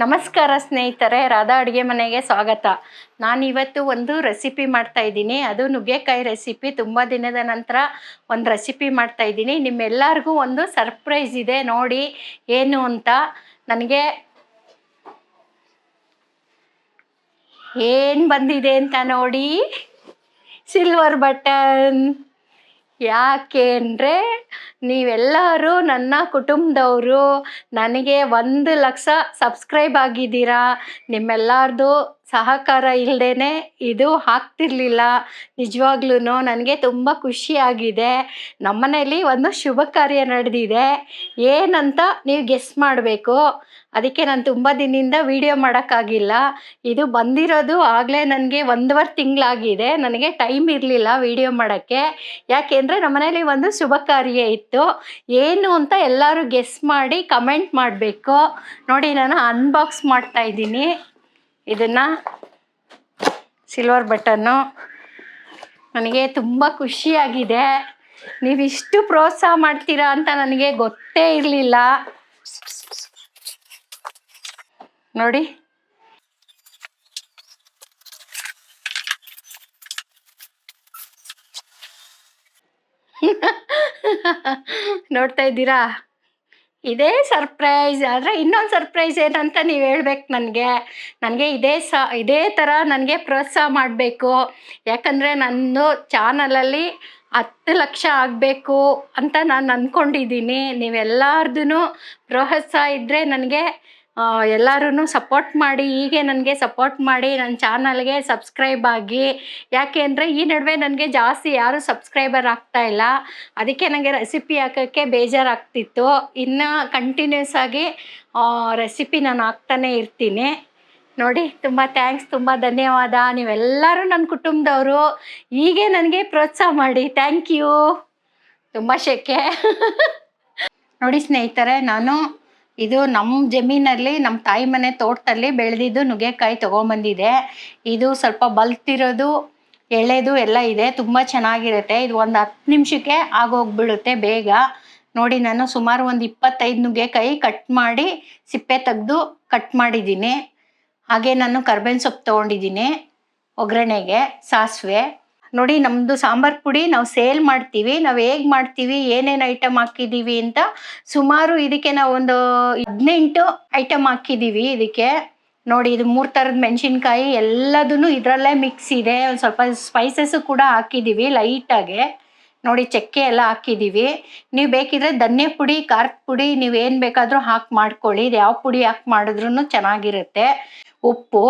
ನಮಸ್ಕಾರ ಸ್ನೇಹಿತರೆ, ರಾಧಾ ಅಡುಗೆ ಮನೆಗೆ ಸ್ವಾಗತ. ನಾನಿವತ್ತು ಒಂದು ರೆಸಿಪಿ ಮಾಡ್ತಾ ಇದ್ದೀನಿ. ಅದು ನುಗ್ಗೆಕಾಯಿ ರೆಸಿಪಿ ತುಂಬ ದಿನದ ನಂತರ ಒಂದು ರೆಸಿಪಿ ಮಾಡ್ತಾ ಇದ್ದೀನಿ. ನಿಮ್ಮೆಲ್ಲರಿಗೂ ಒಂದು ಸರ್ಪ್ರೈಸ್ ಇದೆ. ನೋಡಿ ಏನು ಅಂತ. ನನಗೆ ಏನು ಬಂದಿದೆ ಅಂತ ನೋಡಿ. ಸಿಲ್ವರ್ ಬಟನ್ ಯಾಕೆ ಅಂದರೆ ನೀವೆಲ್ಲರೂ ನನ್ನ ಕುಟುಂಬದವರು, ನನಗೆ ಒಂದು ಲಕ್ಷ ಸಬ್ಸ್ಕ್ರೈಬ್ ಆಗಿದ್ದೀರಾ? ನಿಮ್ಮೆಲ್ಲರದು ಸಹಕಾರ ಇಲ್ಲದೇ ಇದು ಆಗ್ತಿರ್ಲಿಲ್ಲ. ನಿಜವಾಗ್ಲೂ ನನಗೆ ತುಂಬ ಖುಷಿಯಾಗಿದೆ. ನಮ್ಮನೇಲಿ ಒಂದು ಶುಭ ಕಾರ್ಯ ನಡೆದಿದೆ. ಏನಂತ ನೀವು ಗೆಸ್ ಮಾಡಬೇಕು? ಅದಕ್ಕೆ ನಾನು ತುಂಬ ದಿನದಿಂದ ವಿಡಿಯೋ ಮಾಡೋಕ್ಕಾಗಿಲ್ಲ. ಇದು ಬಂದಿರೋದು ಆಗಲೇ ನನಗೆ ಒಂದುವರೆ ತಿಂಗಳಾಗಿದೆ. ನನಗೆ ಟೈಮ್ ಇರಲಿಲ್ಲ ವಿಡಿಯೋ ಮಾಡೋಕ್ಕೆ. ಯಾಕೆಂದರೆ ನಮ್ಮನೇಲಿ ಒಂದು ಶುಭ ಕಾರ್ಯ ಇತ್ತು. ಏನು ಅಂತ ಎಲ್ಲರೂ ಗೆಸ್ ಮಾಡಿ ಕಮೆಂಟ್ ಮಾಡಬೇಕು. ನೋಡಿ, ನಾನು ಅನ್ಬಾಕ್ಸ್ ಮಾಡ್ತಾ ಇದ್ದೀನಿ. ಇದನ್ನು ಸಿಲ್ವರ್ ಬಟನ್ನು ನನಗೆ ತುಂಬ ಖುಷಿಯಾಗಿದೆ. ನೀವಿಷ್ಟು ಪ್ರೋತ್ಸಾಹ ಮಾಡ್ತೀರಾ ಅಂತ ನನಗೆ ಗೊತ್ತೇ ಇರಲಿಲ್ಲ. ನೋಡಿ. ನೋಡ್ತಾ ಇದ್ದೀರಾ? ಇದೇ ಸರ್ಪ್ರೈಸ್ ಆದರೆ ಇನ್ನೊಂದು ಸರ್ಪ್ರೈಸ್ ಏನಂತ ನೀವು ಹೇಳ್ಬೇಕು ನನಗೆ. ನನಗೆ ಇದೇ ಸ, ಇದೇ ಥರ ನನಗೆ ಪ್ರೋತ್ಸಾಹ ಮಾಡಬೇಕು. ಯಾಕಂದರೆ ನನ್ನ ಚಾನಲಲ್ಲಿ ಹತ್ತು ಲಕ್ಷ ಆಗಬೇಕು ಅಂತ ನಾನು ಅಂದ್ಕೊಂಡಿದ್ದೀನಿ ನೀವೆಲ್ಲಾರ್ದು ಪ್ರೋತ್ಸಾಹ ಇದ್ದರೆ ನನಗೆ ಎಲ್ಲರೂ ಸಪೋರ್ಟ್ ಮಾಡಿ, ಹೀಗೆ ನನಗೆ ಸಪೋರ್ಟ್ ಮಾಡಿ ನನ್ನ ಚಾನಲ್ಗೆ ಸಬ್ಸ್ಕ್ರೈಬ್ ಆಗಿ. ಯಾಕೆ ಅಂದರೆ ಈ ನಡುವೆ ನನಗೆ ಜಾಸ್ತಿ ಯಾರೂ ಸಬ್ಸ್ಕ್ರೈಬರ್ ಆಗ್ತಾ ಇಲ್ಲ. ಅದಕ್ಕೆ ನನಗೆ ರೆಸಿಪಿ ಹಾಕೋಕ್ಕೆ ಬೇಜಾರಾಗ್ತಿತ್ತು. ಇನ್ನು ಕಂಟಿನ್ಯೂಸ್ ಆಗಿ ರೆಸಿಪಿ ನಾನು ಹಾಕ್ತಾನೆ ಇರ್ತೀನಿ. ನೋಡಿ, ತುಂಬ ಥ್ಯಾಂಕ್ಸ್ ತುಂಬ ಧನ್ಯವಾದ. ನೀವೆಲ್ಲರೂ ನನ್ನ ಕುಟುಂಬದವರು. ಹೀಗೆ ನನಗೆ ಪ್ರೋತ್ಸಾಹ ಮಾಡಿ. ಥ್ಯಾಂಕ್ ಯು ತುಂಬ ಶೆಕೆ. ನೋಡಿ ಸ್ನೇಹಿತರೆ, ನಾನು ಇದು ನಮ್ಮ ಜಮೀನಲ್ಲಿ ನಮ್ಮ ತಾಯಿ ಮನೆ ತೋಟದಲ್ಲಿ ಬೆಳೆದಿದ್ದು ನುಗ್ಗೆಕಾಯಿ ತಗೊಂಬಂದಿದೆ. ಇದು ಸ್ವಲ್ಪ ಬಲ್ತಿರೋದು, ಎಳೆದು ಎಲ್ಲ ಇದೆ, ತುಂಬ ಚೆನ್ನಾಗಿರುತ್ತೆ. ಇದು ಒಂದು ಹತ್ತು ನಿಮಿಷಕ್ಕೆ ಆಗೋಗ್ಬಿಡುತ್ತೆ ಬೇಗ. ನೋಡಿ, ನಾನು ಸುಮಾರು ಒಂದು ಇಪ್ಪತ್ತೈದು ನುಗ್ಗೆಕಾಯಿ ಕಟ್ ಮಾಡಿ ಸಿಪ್ಪೆ ತೆಗೆದು ಕಟ್ ಮಾಡಿದ್ದೀನಿ. ಹಾಗೆ ನಾನು ಕರ್ಬೇವಿನ ಸೊಪ್ಪು ತೊಗೊಂಡಿದ್ದೀನಿ, ಒಗ್ಗರಣೆಗೆ, ಸಾಸಿವೆ. ನೋಡಿ ನಮ್ಮದು ಸಾಂಬಾರ್ ಪುಡಿ ನಾವು ಸೇಲ್ ಮಾಡ್ತೀವಿ, ನಾವು ಹೇಗೆ ಮಾಡ್ತೀವಿ, ಏನೇನು ಐಟಮ್ ಹಾಕಿದ್ದೀವಿ ಅಂತ ಸುಮಾರು ಇದಕ್ಕೆ ನಾವು ಒಂದು ಹದಿನೆಂಟು ಐಟಮ್ ಹಾಕಿದ್ದೀವಿ ಇದಕ್ಕೆ. ನೋಡಿ ಇದು ಮೂರು ಥರದ ಮೆಣಸಿನ್ಕಾಯಿ ಎಲ್ಲದನ್ನು ಇದರಲ್ಲೇ ಮಿಕ್ಸ್ ಇದೆ. ಒಂದು ಸ್ವಲ್ಪ ಸ್ಪೈಸಸ್ಸು ಕೂಡ ಹಾಕಿದ್ದೀವಿ ಲೈಟಾಗೆ ನೋಡಿ ಚಕ್ಕೆ ಎಲ್ಲ ಹಾಕಿದ್ದೀವಿ ನೀವು ಬೇಕಿದ್ರೆ ಧನ್ಯ ಪುಡಿ, ಖಾರದ ಪುಡಿ ನೀವು ಏನು ಬೇಕಾದರೂ ಹಾಕಿ ಮಾಡ್ಕೊಳ್ಳಿ. ಇದು ಯಾವ ಪುಡಿ ಹಾಕಿ ಮಾಡಿದ್ರೂ ಚೆನ್ನಾಗಿರುತ್ತೆ. ಉಪ್ಪು,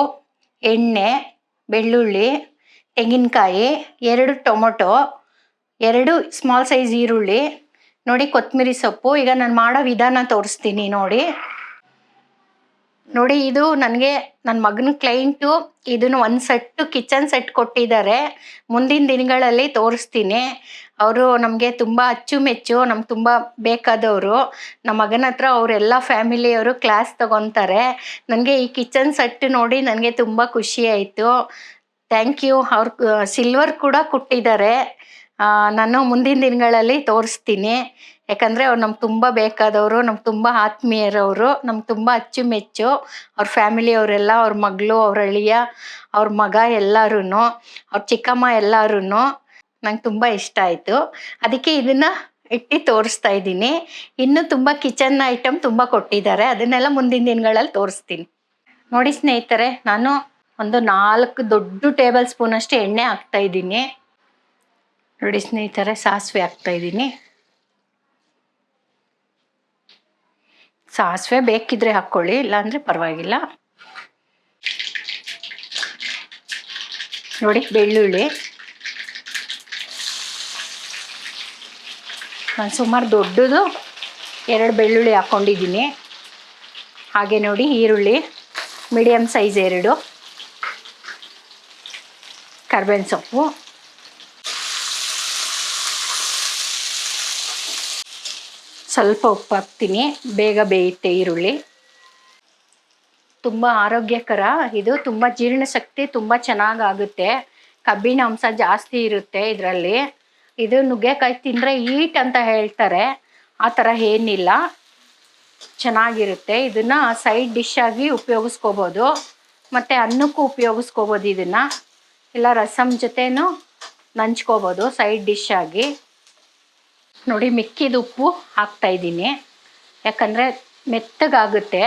ಎಣ್ಣೆ, ಬೆಳ್ಳುಳ್ಳಿ. ತೆಂಗಿನಕಾಯಿ, ಎರಡು ಟೊಮೊಟೊ, ಎರಡು ಸ್ಮಾಲ್ ಸೈಜ್ ಈರುಳ್ಳಿ, ನೋಡಿ ಕೊತ್ತಂಬರಿ ಸೊಪ್ಪು. ಈಗ ನಾನು ಮಾಡೋ ವಿಧಾನ ತೋರಿಸ್ತೀನಿ ನೋಡಿ. ನೋಡಿ, ಇದು ನನಗೆ ನನ್ನ ಮಗನ ಕ್ಲೈಂಟು ಇದನ್ನು ಒಂದು ಸೆಟ್ಟು ಕಿಚನ್ ಸೆಟ್ ಕೊಟ್ಟಿದ್ದಾರೆ. ಮುಂದಿನ ದಿನಗಳಲ್ಲಿ ತೋರಿಸ್ತೀನಿ. ಅವರು ನಮಗೆ ತುಂಬ ಅಚ್ಚುಮೆಚ್ಚು, ನಮ್ಗೆ ತುಂಬ ಬೇಕಾದವರು. ನಮ್ಮ ಮಗನ ಹತ್ರ ಅವರೆಲ್ಲ ಫ್ಯಾಮಿಲಿಯವರು ಕ್ಲಾಸ್ ತಗೊತಾರೆ. ನನಗೆ ಈ ಕಿಚನ್ ಸೆಟ್ ನೋಡಿ ನನಗೆ ತುಂಬ ಖುಷಿ ಆಯಿತು. ಥ್ಯಾಂಕ್ ಯು ಅವ್ರು ಸಿಲ್ವರ್ ಕೂಡ ಕೊಟ್ಟಿದ್ದಾರೆ. ನಾನು ಮುಂದಿನ ದಿನಗಳಲ್ಲಿ ತೋರಿಸ್ತೀನಿ. ಯಾಕಂದರೆ ಅವ್ರು ನಮ್ಗೆ ತುಂಬ ಬೇಕಾದವರು, ನಮ್ಗೆ ತುಂಬ ಆತ್ಮೀಯರವರು, ನಮ್ಗೆ ತುಂಬ ಅಚ್ಚುಮೆಚ್ಚು. ಅವ್ರ ಫ್ಯಾಮಿಲಿಯವರೆಲ್ಲ ಅವ್ರ ಮಗಳು, ಅವ್ರ ಅಳಿಯ, ಅವ್ರ ಮಗ ಎಲ್ಲರೂ ಅವ್ರ ಚಿಕ್ಕಮ್ಮ ಎಲ್ಲರೂ ನಂಗೆ ತುಂಬ ಇಷ್ಟ ಆಯಿತು. ಅದಕ್ಕೆ ಇದನ್ನು ಇಟ್ಟು ತೋರಿಸ್ತಾ ಇದ್ದೀನಿ. ಇನ್ನೂ ತುಂಬ ಕಿಚನ್ ಐಟಮ್ ತುಂಬ ಕೊಟ್ಟಿದ್ದಾರೆ. ಅದನ್ನೆಲ್ಲ ಮುಂದಿನ ದಿನಗಳಲ್ಲಿ ತೋರಿಸ್ತೀನಿ. ನೋಡಿ ಸ್ನೇಹಿತರೆ, ನಾನು ಒಂದು ನಾಲ್ಕು ದೊಡ್ಡ ಟೇಬಲ್ ಸ್ಪೂನ್ ಅಷ್ಟು ಎಣ್ಣೆ ಹಾಕ್ತಾ ಇದ್ದೀನಿ. ನೋಡಿ ಸ್ನೇಹಿತರೆ, ಸಾಸಿವೆ ಹಾಕ್ತಾ ಇದ್ದೀನಿ. ಸಾಸಿವೆ ಬೇಕಿದ್ರೆ ಹಾಕ್ಕೊಳ್ಳಿ ಇಲ್ಲಾಂದರೆ ಪರವಾಗಿಲ್ಲ. ನೋಡಿ ಬೆಳ್ಳುಳ್ಳಿ. ನಾನು ಸುಮಾರು ದೊಡ್ಡದು ಎರಡು ಬೆಳ್ಳುಳ್ಳಿ ಹಾಕ್ಕೊಂಡಿದ್ದೀನಿ ಹಾಗೆ ನೋಡಿ ಈರುಳ್ಳಿ ಮೀಡಿಯಮ್ ಸೈಜ್ ಎರಡು. ಕರ್ಬೇವಿನ ಸೊಪ್ಪು ಸ್ವಲ್ಪ ಉಪ್ಪು ಹಾಕ್ತೀನಿ. ಬೇಗ ಬೇಯುತ್ತೆ ಈರುಳ್ಳಿ. ತುಂಬ ಆರೋಗ್ಯಕರ. ಇದು ತುಂಬ ಜೀರ್ಣಶಕ್ತಿ ತುಂಬ ಚೆನ್ನಾಗಾಗುತ್ತೆ. ಕಬ್ಬಿಣ ಅಂಶ ಜಾಸ್ತಿ ಇರುತ್ತೆ ಇದರಲ್ಲಿ. ಇದು ನುಗ್ಗೆಕಾಯಿ ತಿಂದರೆ ಈಟ್ ಅಂತ ಹೇಳ್ತಾರೆ. ಆ ಥರ ಏನಿಲ್ಲ. ಚೆನ್ನಾಗಿರುತ್ತೆ. ಇದನ್ನು ಸೈಡ್ ಡಿಶ್ ಆಗಿ ಉಪಯೋಗಿಸ್ಕೋಬೋದು. ಮತ್ತು ಅನ್ನಕ್ಕೂ ಉಪಯೋಗಿಸ್ಕೋಬೋದು ಇದನ್ನು. ಇಲ್ಲ ರಸಮ್ ಜೊತೆನೂ ನಂಚ್ಕೋಬೋದು ಸೈಡ್ ಡಿಶ್ ಆಗಿ. ನೋಡಿ, ಮಿಕ್ಕಿದ ಉಪ್ಪು ಹಾಕ್ತಾಯಿದ್ದೀನಿ ಯಾಕಂದರೆ ಮೆತ್ತಗಾಗುತ್ತೆ.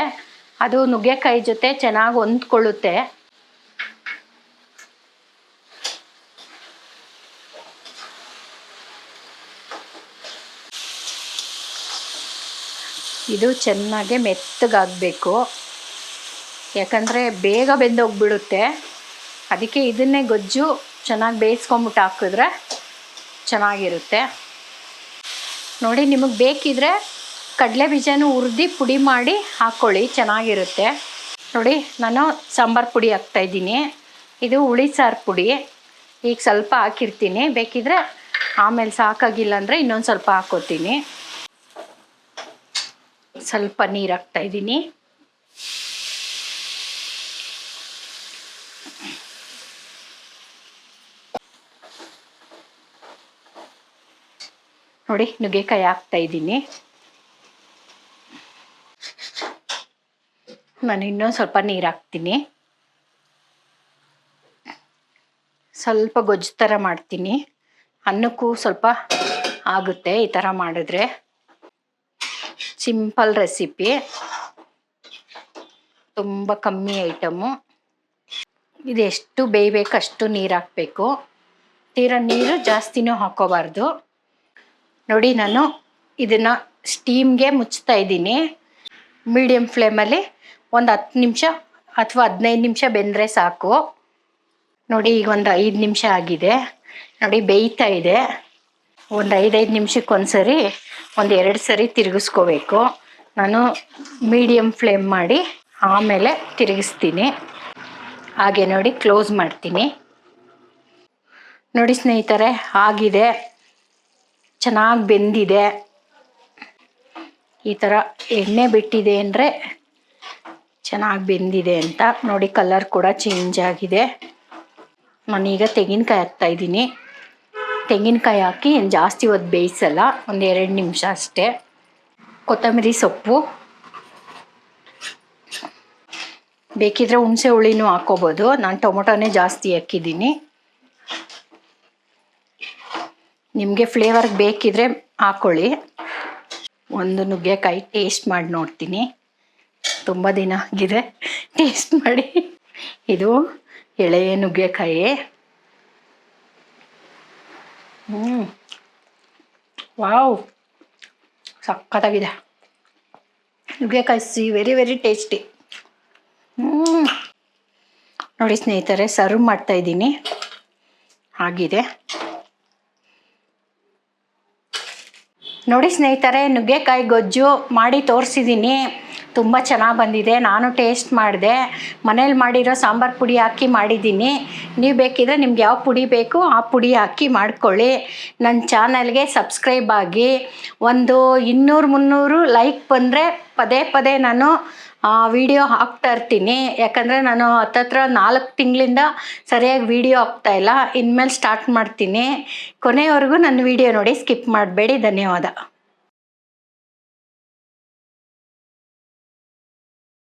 ಅದು ನುಗ್ಗೆಕಾಯಿ ಜೊತೆ ಚೆನ್ನಾಗಿ ಹೊಂದ್ಕೊಳ್ಳುತ್ತೆ. ಇದು ಚೆನ್ನಾಗೆ ಮೆತ್ತಗಾಗಬೇಕು. ಯಾಕಂದರೆ ಬೇಗ ಬೆಂದೋಗ್ಬಿಡುತ್ತೆ. ಅದಕ್ಕೆ ಇದನ್ನೇ ಗೊಜ್ಜು ಚೆನ್ನಾಗಿ ಬೇಯಿಸ್ಕೊಂಬಿಟ್ಟು ಹಾಕಿದ್ರೆ ಚೆನ್ನಾಗಿರುತ್ತೆ. ನೋಡಿ, ನಿಮಗೆ ಬೇಕಿದ್ರೆ ಕಡಲೆ ಬೀಜನೂ ಹುರಿದು ಪುಡಿ ಮಾಡಿ ಹಾಕ್ಕೊಳ್ಳಿ ಚೆನ್ನಾಗಿರುತ್ತೆ. ನೋಡಿ, ನಾನು ಸಾಂಬಾರು ಪುಡಿ ಹಾಕ್ತಾಯಿದ್ದೀನಿ ಇದು ಹುಳಿ ಸಾರು ಪುಡಿ. ಈಗ ಸ್ವಲ್ಪ ಹಾಕಿರ್ತೀನಿ. ಬೇಕಿದ್ರೆ ಆಮೇಲೆ ಸಾಕಾಗಿಲ್ಲ ಅಂದರೆ ಇನ್ನೊಂದು ಸ್ವಲ್ಪ ಹಾಕೋತೀನಿ. ಸ್ವಲ್ಪ ನೀರು ಹಾಕ್ತಾಯಿದ್ದೀನಿ ನೋಡಿ, ನುಗ್ಗೆಕಾಯಿ ಹಾಕ್ತಾ ಇದ್ದೀನಿ. ನಾನು ಇನ್ನೊಂದು ಸ್ವಲ್ಪ ನೀರು ಹಾಕ್ತೀನಿ. ಸ್ವಲ್ಪ ಗೊಜ್ಜು ಥರ ಮಾಡ್ತೀನಿ. ಅನ್ನಕ್ಕೂ ಸ್ವಲ್ಪ ಆಗುತ್ತೆ ಈ ಥರ ಮಾಡಿದ್ರೆ. ಸಿಂಪಲ್ ರೆಸಿಪಿ ತುಂಬ ಕಮ್ಮಿ ಐಟಮು ಇದೆಷ್ಟು ಬೇಯಬೇಕು ಅಷ್ಟು ನೀರು ಹಾಕಬೇಕು. ತೀರಾ ನೀರು ಜಾಸ್ತಿನೂ ಹಾಕೋಬಾರ್ದು. ನೋಡಿ ನಾನು ಇದನ್ನು ಸ್ಟೀಮ್ಗೆ ಮುಚ್ತಾ ಇದ್ದೀನಿ. ಮೀಡಿಯಮ್ ಫ್ಲೇಮಲ್ಲಿ ಒಂದು ಹತ್ತು ನಿಮಿಷ ಅಥವಾ ಹದಿನೈದು ನಿಮಿಷ ಬೆಂದರೆ ಸಾಕು. ನೋಡಿ ಈಗ ಒಂದು ಐದು ನಿಮಿಷ ಆಗಿದೆ. ನೋಡಿ ಬೇಯ್ತಾ ಇದೆ. ಒಂದು ಐದೈದು ನಿಮಿಷಕ್ಕೆ ಸರಿ ಒಂದು ಎರಡು ಸರಿ ತಿರುಗಿಸ್ಕೋಬೇಕು. ನಾನು ಮೀಡಿಯಮ್ ಫ್ಲೇಮ್ ಮಾಡಿ ಆಮೇಲೆ ತಿರುಗಿಸ್ತೀನಿ. ಹಾಗೆ ನೋಡಿ ಕ್ಲೋಸ್ ಮಾಡ್ತೀನಿ. ನೋಡಿ ಸ್ನೇಹಿತರೆ, ಆಗಿದೆ. ಚೆನ್ನಾಗಿ ಬೆಂದಿದೆ. ಈ ಥರ ಎಣ್ಣೆ ಬಿಟ್ಟಿದೆ ಅಂದರೆ ಚೆನ್ನಾಗಿ ಬೆಂದಿದೆ ಅಂತ. ನೋಡಿ ಕಲರ್ ಕೂಡ ಚೇಂಜ್ ಆಗಿದೆ. ನಾನೀಗ ತೆಂಗಿನಕಾಯಿ ಹಾಕ್ತಾಯಿದ್ದೀನಿ ತೆಂಗಿನಕಾಯಿ ಹಾಕಿ ಏನು ಜಾಸ್ತಿ ಹೊತ್ತು ಬೇಯಿಸಲ್ಲ, ಒಂದು ಎರಡು ನಿಮಿಷ ಅಷ್ಟೇ. ಕೊತ್ತಂಬರಿ ಸೊಪ್ಪು. ಬೇಕಿದ್ರೆ ಹುಣಸೆ ಹುಳಿನೂ ಹಾಕೋಬೋದು. ನಾನು ಟೊಮೊಟೊನೇ ಜಾಸ್ತಿ ಹಾಕಿದ್ದೀನಿ. ನಿಮಗೆ ಫ್ಲೇವರ್ ಬೇಕಿದ್ರೆ ಹಾಕ್ಕೊಳ್ಳಿ ಒಂದು ನುಗ್ಗೆಕಾಯಿ ಟೇಸ್ಟ್ ಮಾಡಿ ನೋಡ್ತೀನಿ. ತುಂಬ ದಿನ ಆಗಿದೆ ಟೇಸ್ಟ್ ಮಾಡಿ. ಇದು ಎಳೆಯ ನುಗ್ಗೆಕಾಯಿ. ಹ್ಞೂ ವಾವ್. ಸಕ್ಕತ್ತಾಗಿದೆ ನುಗ್ಗೆಕಾಯಿ ಸಿ ವೆರಿ ವೆರಿ ಟೇಸ್ಟಿ ಹ್ಞೂ ನೋಡಿ ಸ್ನೇಹಿತರೆ ಸರ್ವ್ ಮಾಡ್ತಾಯಿದ್ದೀನಿ ಆಗಿದೆ. ನೋಡಿ ಸ್ನೇಹಿತರೆ ನುಗ್ಗೆಕಾಯಿ ಗೊಜ್ಜು ಮಾಡಿ ತೋರಿಸಿದ್ದೀನಿ. ತುಂಬ ಚೆನ್ನಾಗಿ ಬಂದಿದೆ. ನಾನು ಟೇಸ್ಟ್ ಮಾಡಿದೆ. ಮನೇಲಿ ಮಾಡಿರೋ ಸಾಂಬಾರು ಪುಡಿ ಹಾಕಿ ಮಾಡಿದ್ದೀನಿ. ನೀವು ಬೇಕಿದ್ರೆ ನಿಮ್ಗೆ ಯಾವ ಪುಡಿ ಬೇಕು ಆ ಪುಡಿ ಹಾಕಿ ಮಾಡ್ಕೊಳ್ಳಿ. ನನ್ನ ಚಾನಲ್ಗೆ ಸಬ್ಸ್ಕ್ರೈಬ್ ಆಗಿ. ಒಂದು ಇನ್ನೂರು ಮುನ್ನೂರು ಲೈಕ್ ಬಂದರೆ ಪದೇ ಪದೇ ನಾನು ವಿಡಿಯೋ ಹಾಕ್ತಾ ಇರ್ತೀನಿ. ಯಾಕಂದರೆ ನಾನು ಹತ್ತತ್ರ ನಾಲ್ಕು ತಿಂಗಳಿಂದ ಸರಿಯಾಗಿ ವಿಡಿಯೋ ಹಾಕ್ತಾಯಿಲ್ಲ ಇನ್ಮೇಲೆ ಸ್ಟಾರ್ಟ್ ಮಾಡ್ತೀನಿ. ಕೊನೆಯವರೆಗೂ ನನ್ನ ವಿಡಿಯೋ ನೋಡಿ ಸ್ಕಿಪ್ ಮಾಡಬೇಡಿ. ಧನ್ಯವಾದ.